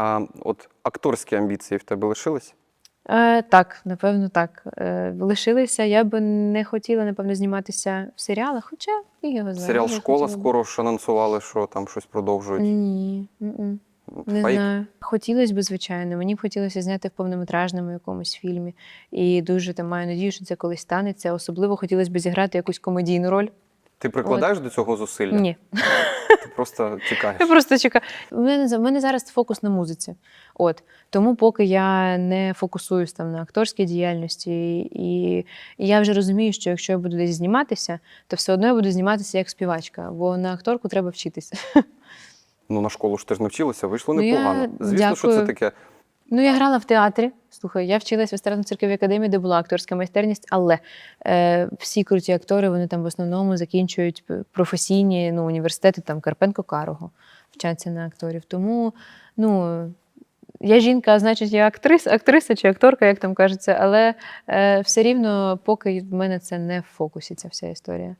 А от акторські амбіції в тебе лишились? Е, так, напевно, так. Е, лишилися. Я би не хотіла, напевно, зніматися в серіалах, хоча і його знаю. Серіал Школа хотіла скоро ж анонсували, що там щось продовжують. Ні. Не Фейк? знаю. Хотілося б, звичайно. Мені б хотілося зняти в повнометражному якомусь фільмі. І дуже там маю надію, що це колись станеться. Особливо хотілося б зіграти якусь комедійну роль. Ти прикладаєш до цього зусилля? Ні. Ти просто чекаєш. Я просто чекаю. У мене, в мене зараз фокус на музиці. От. Тому поки я не фокусуюсь там на акторській діяльності, і, і я вже розумію, що якщо я буду десь зніматися, то все одно я буду зніматися як співачка, бо на акторку треба вчитися. Ну, на школу ж ти ж навчилася, вийшло Ну, я непогано. Звісно, що це таке. Ну, я грала в театрі. Слухай, я вчилась в естрадно-цирковій академії, де була акторська майстерність, але е, всі круті актори вони там в основному закінчують професійні ну, університети, там Карпенко Карого вчаться на акторів. Тому ну, я жінка, а значить, я актриса, актриса чи акторка, як там кажеться, але е, все рівно, поки в мене це не в фокусі, ця вся історія.